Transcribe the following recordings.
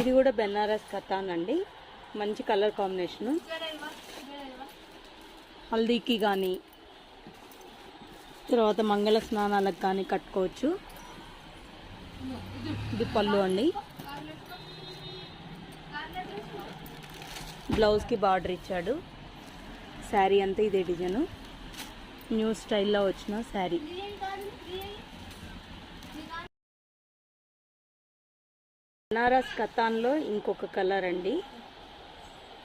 ఇది కూడా బెనారస్ కథాన్ అండి మంచి కలర్ కాంబినేషను. హల్దీకి కానీ తర్వాత మంగళ స్నానాలకు కానీ కట్టుకోవచ్చు. ఇది పళ్ళు అండి. బ్లౌజ్కి బార్డర్ ఇచ్చాడు. శారీ అంతా ఇదే డిజైను. న్యూ స్టైల్లో వచ్చిన శారీ. బనారస్ కతాన్లో ఇంకొక కలర్ అండి.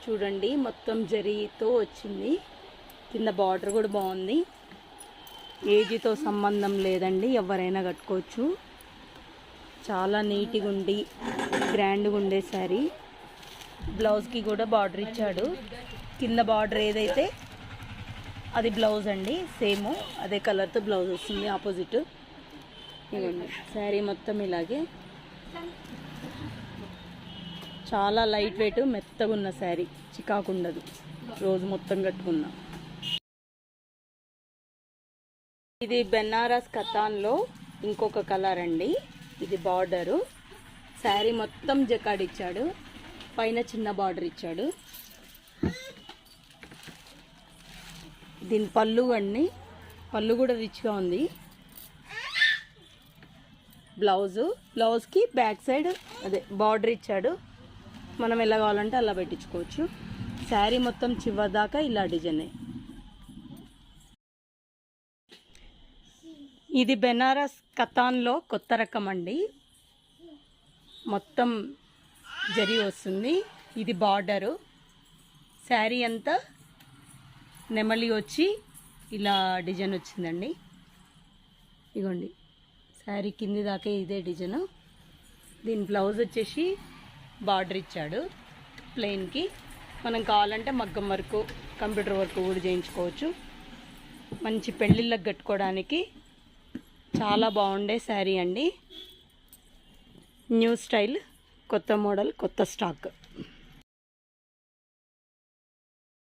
చూడండి మొత్తం జరీతో వచ్చింది. కింద బార్డర్ కూడా బాగుంది. ఏజీతో సంబంధం లేదండి ఎవరైనా కట్టుకోవచ్చు. చాలా నీట్గా ఉండి గ్రాండ్గా ఉండే శారీ. బ్లౌజ్కి కూడా బార్డర్ ఇచ్చాడు. కింద బార్డర్ ఏదైతే అది బ్లౌజ్ అండి సేమ్. అదే కలర్తో బ్లౌజ్ వస్తుంది ఆపోజిట్. ఇవ్వండి శారీ మొత్తం ఇలాగే. చాలా లైట్ వెయిట్ మెత్తగా ఉన్న శారీ. చికాకు ఉండదు రోజు మొత్తం కట్టుకున్నా. ఇది బెనారస్ కథాన్లో ఇంకొక కలర్ అండి. ఇది బార్డరు. శారీ మొత్తం జకాడ్ ఇచ్చాడు. పైన చిన్న బార్డర్ ఇచ్చాడు. దీని పళ్ళు అండి. పళ్ళు కూడా రిచ్గా ఉంది. బ్లౌజు. బ్లౌజ్కి బ్యాక్ సైడ్ అదే బార్డర్ ఇచ్చాడు. మనం ఎలా కావాలంటే అలా పెట్టించుకోవచ్చు. శారీ మొత్తం చివరి దాకా ఇలా డిజైనే. ఇది బెనారస్ కథాన్లో కొత్త రకం అండి. మొత్తం జరి వస్తుంది. ఇది బార్డరు. శారీ అంతా నెమలి వచ్చి ఇలా డిజైన్ వచ్చిందండి. ఇగోండి. శారీ కింది దాకా ఇదే డిజైన్. దీని బ్లౌజ్ వచ్చేసి బార్డర్ ఇచ్చాడు. ప్లెయిన్కి మనం కావాలంటే మగ్గం వర్క్ కంప్యూటర్ వర్క్ కూడా చేయించుకోవచ్చు. మంచి పెళ్ళిళ్ళకి కట్టుకోవడానికి చాలా బాగుండే శారీ అండి. న్యూ స్టైల్ కొత్త మోడల్ కొత్త స్టాక్.